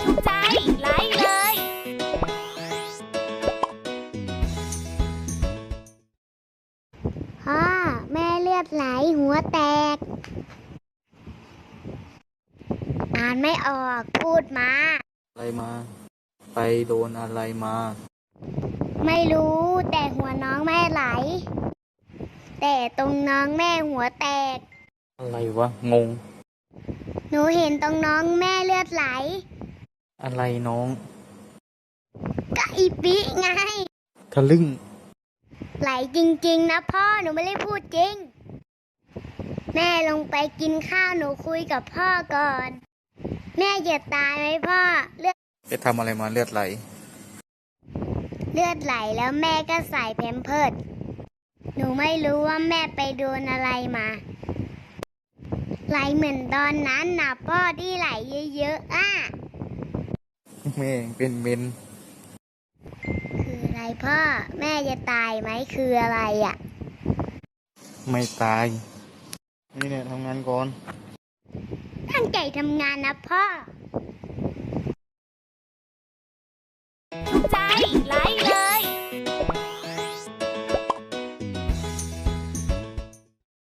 ถูกใจ ไลค์เลย พ่อ แม่เลือดไหลหัวแตก อ่านไม่ออกพูดมา อะไรมา ไปโดนอะไรมา ไม่รู้แต่หัวน้องแม่ไหล แต่ตรงน้องแม่หัวแตก อะไรวะ งง หนูเห็นตรงน้องแม่เลือดไหล อะไรน้อง ก็อีปิไง ทะลึ่ง ไหลจริง ๆ นะพ่อหนูไม่ได้พูดจริง แม่ลงไปกินข้าวหนูคุยกับพ่อก่อน แม่จะตายไหมพ่อเลือดไปทำอะไรมาเลือดไหล เลือดไหลแล้วแม่ก็ใส่แพมเพิร์ดหนูไม่รู้ว่าแม่ไปโดนอะไรมา ไหลเหมือนตอนนั้นนะพ่อที่ไหลเยอะๆอะ แม่งเป็นเมน คืออะไรพ่อ แม่จะตายไหมคืออะไรอะ ไม่ตาย นี่เนี่ยทำงานก่อน ตั้งใจทำงานนะพ่อ